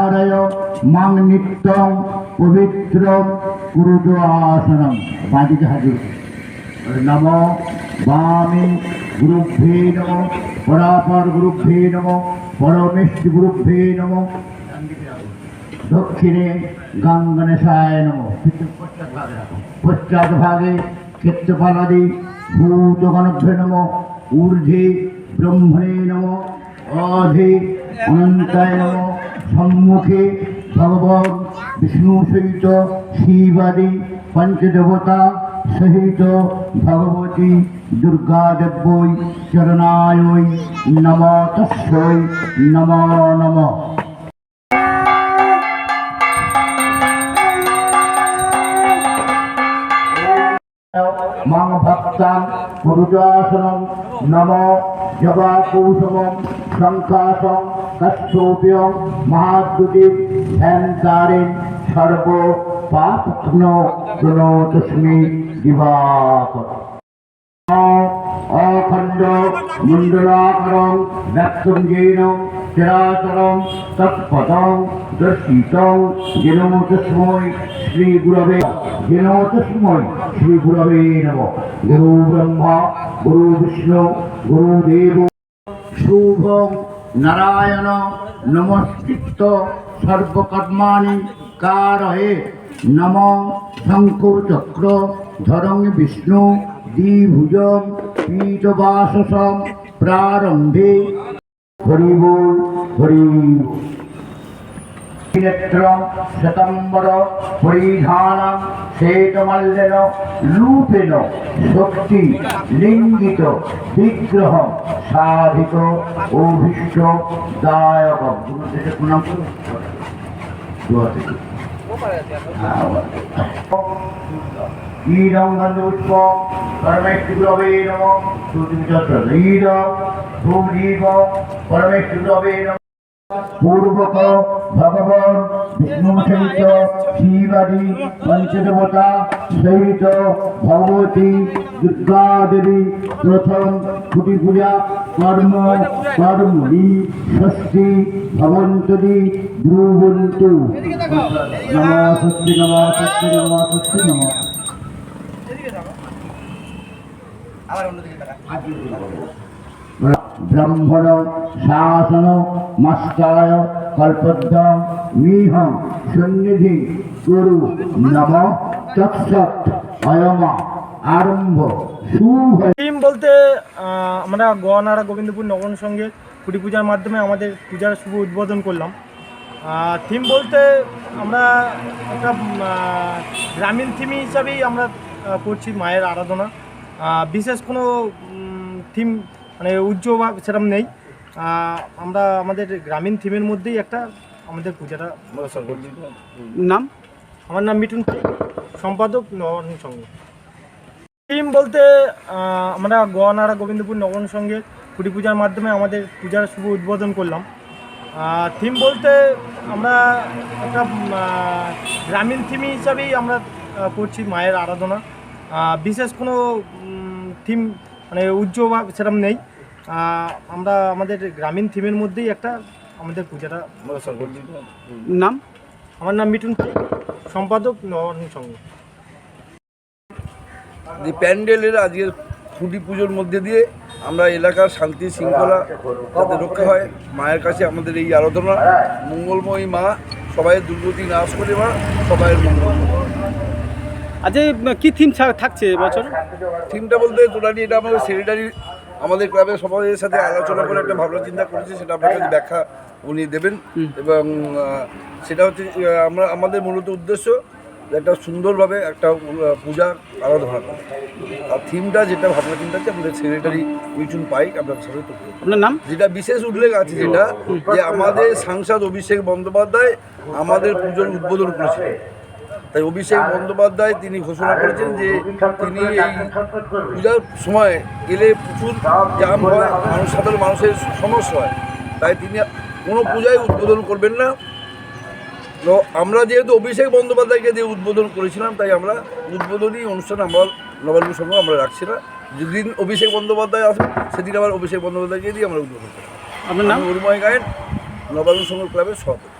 আরয় মাং নিত্যং পবিত্রম কুরুজ আসনম বাদিকে হাজির। নম বামে গুরুভ্যে নম, পরাপর গুরুভ্যে নম পরমেষ্টি গুরুভ্যে নম। দক্ষিণে গঙ্গনেশায় নম। পশ্চাৎ ভাগে ক্ষেত্রপালাদি ভূতগণভ্যে নম। ঊর্ধ্বে ব্রহ্মণে নম। অধে অনন্তায় সম্মুখে ভগবান বিষ্ণু সহিত শিবাদি পঞ্চদেবতা সহিত ভগবতী দুর্গা দেব্যই চরণায় নম। তস্যৈ নম নম। মং ভক্তাং পুরুষাসনম নম। জবাকৌশমম শঙ্কাসং কশ্যপ্যং মহাদ্যুতির ধ্যানকারেণ সর্ব পাপঘ্ন প্রণতস্মি দিবাকর অখণ্ড মণ্ডলাকরং ব্যক্তং যেন চরাচরং তৎপদং দর্শিতং যেন তস্মৈ শ্রী গুরবে যেন তস্মৈ শ্রী গুরবে নম। গুরু ব্রহ্মা, গুরু বিষ্ণু গুরুদেব শুভং নারায়ণ নমস্কৃত সর্বকর্মাণি কারহে নম শঙ্খ চক্র ধরং বিষ্ণু দ্বিভুজং পীতবাসসম প্রারম্ভে। হরি হরি। নেত্রম শতম্বর পরিধানম শ্বেতমল্লেন রূপেণ শক্তি লিঙ্গিত বিগ্রহ সাধিত অভীষ্ট দায়ক প্রণাম করুন। দোয়া থেকে। ঈদং গন্ধপুষ্প পরমেশ্বরবে নম শ্রুতিচত্র ঈদং পূর্বক ভগবান বিষ্ণু সহিত শিবাদি পঞ্চদেবতা সহিত ভগবতী দুর্গা দেবী প্রথম খুঁটি পূজা কর্ম কর্মণি ষষ্ঠী ভবন্তদি ব্রুবন্তু। নম ষষ্ঠী নম ষষ্ঠী নম ষষ্ঠী নম ব্রহ্মণ, শাসন মস্কায় কল্পদ্য, মিহ, সন্নিধি, গুরু, নম, তৎসৎ, অয়মা, আরম্ভ, শুভ। টিম বলতে আমরা গোয়ানারা গোবিন্দপুর নগর সঙ্গে কুটি পূজার মাধ্যমে আমাদের পূজার শুভ উদ্বোধন করলাম। থিম বলতে আমরা একটা গ্রামীণ থিম হিসাবেই আমরা করছি মায়ের আরাধনা। বিশেষ কোনো থিম মানে উজ্জ্বল বা সেরকম নেই। আমরা আমাদের গ্রামীণ থিমের মধ্যেই একটা আমাদের পূজাটা করছি। নাম? আমার নাম মিঠুন সম্পাদক নবন সংঘ। থিম বলতে আমরা গোয়ানারা গোবিন্দপুর নগর সঙ্গে কুটি পূজার মাধ্যমে আমাদের পূজার শুভ উদ্বোধন করলাম। থিম বলতে আমরা একটা গ্রামীণ থিম হিসাবেই আমরা করছি মায়ের আরাধনা। বিশেষ কোনো থিম মানে উজ্জ্বল বা সেরকম নেই। আমরা আমাদের গ্রামীণ থিমের মধ্যেই একটা আমাদের পূজাটা করছি। নাম? আমার নাম মিঠুন পাই, সম্পাদক নবন সংঘ। যে প্যান্ডেলের আজকের খুঁটি পুজোর মধ্যে দিয়ে আমরা এলাকার শান্তি শৃঙ্খলা যাতে রক্ষা হয় মায়ের কাছে আমাদের এই আরাধনা মঙ্গলময়ী মা সবাই দুর্গতি নাশ করে মা সবাইয়ের মঙ্গল। আজ কি থিম থাকছে এবছর থিমটা বলতে টোটালি এটা আমাদের সেক্রেটারি আমাদের ক্লাবের সবাইয়ের সাথে আলোচনা করে একটা ভাবনা চিন্তা করেছি সেটা আপনার কাছে ব্যাখ্যা উনি দেবেন। এবং সেটা হচ্ছে আমরা আমাদের মূলত উদ্দেশ্য একটা সুন্দরভাবে একটা পূজা আরাধনা করা। আর থিমটা যেটা ভাবনা চিন্তা আছে আমাদের সেক্রেটারি মিঠুন পাইক আপনার সাথে আপনার নাম? যেটা বিশেষ উল্লেখ আছে যেটা যে আমাদের সাংসদ অভিষেক বন্দ্যোপাধ্যায় আমাদের পুজোর উদ্বোধন করেছিলেন। তাই অভিষেক বন্দ্যোপাধ্যায় তিনি ঘোষণা করেছেন যে তিনি এই পূজার সময় গেলে প্রচুর জাম হয় মানুষ সাধারণ মানুষের সমস্যা হয়। তাই তিনি কোনো পূজায় উদ্বোধন করবেন না। তো আমরা যেহেতু অভিষেক বন্দ্যোপাধ্যায়কে দিয়ে উদ্বোধন করেছিলাম তাই আমরা উদ্বোধনী অনুষ্ঠান আমরা নবান্ন সঙ্গে আমরা রাখছি না। যেদিন অভিষেক বন্দ্যোপাধ্যায় আসবে সেদিন আবার অভিষেক বন্দ্যোপাধ্যায়কে দিয়ে আমরা উদ্বোধন করি আপনার নাম? আমি উর্ময় গায়েন নবান্ন সংঘ ক্লাবের সভাপতি।